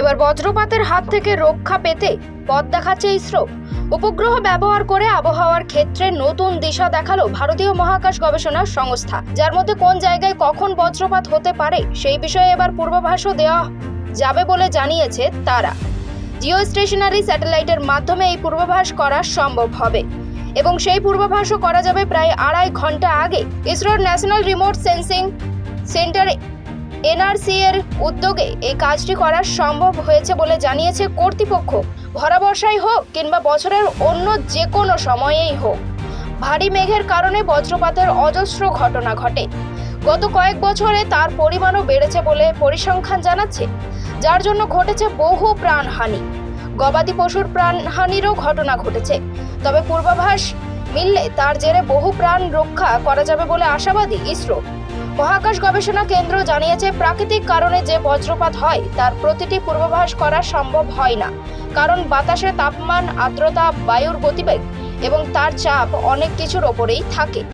এবার বজ্রপাতের হাত থেকে রক্ষা পেতে পথ দেখাচ্ছে ইসরো। উপগ্রহ ব্যবহার করে আবহাওয়ার ক্ষেত্রে নতুন দিশা দেখাল ভারতীয় মহাকাশ গবেষণা সংস্থা। যার মধ্যে কোন জায়গায় কখন বজ্রপাত হতে পারে সেই বিষয়ে এবার পূর্বাভাসও দেওয়া যাবে বলে জানিয়েছে তারা। জিও স্টেশনারি স্যাটেলাইটের মাধ্যমে এই পূর্বাভাস করা সম্ভব হবে। এবং সেই পূর্বাভাসও করা যাবে প্রায় আড়াই ঘণ্টা আগে। ইসরোর national remote sensing centre NRC এর উদ্যোগে এই কাজটি করা সম্ভব হয়েছে বলে জানিয়েছে কর্তৃপক্ষ। ভরা বর্ষায় হোক কিংবা বছরের অন্য যে কোনো সময়েই হোক, ভারী মেঘের কারণে বজ্রপাতের অজস্র ঘটনা ঘটে। গত কয়েক বছরে তার পরিমাণও বেড়েছে বলে পরিসংখ্যান জানাচ্ছে, যার জন্য ঘটেছে বহু প্রাণহানি। গবাদি পশুর প্রাণহানিরও ঘটনা ঘটেছে। তবে পূর্বাভাস মিললে তার জেরে বহু প্রাণ রক্ষা করা যাবে বলে আশাবাদী ইসরো। মহাকাশ গবেষণা কেন্দ্র জানিয়েছে, প্রাকৃতিক কারণে যে বজ্রপাত হয়, তার প্রতিটি পূর্বাভাস করা সম্ভব হয় না। কারণ বাতাসে তাপমান, আর্দ্রতা, বায়ুর গতিবেগ এবং তার চাপ অনেক কিছুর ওপরেই থাকে।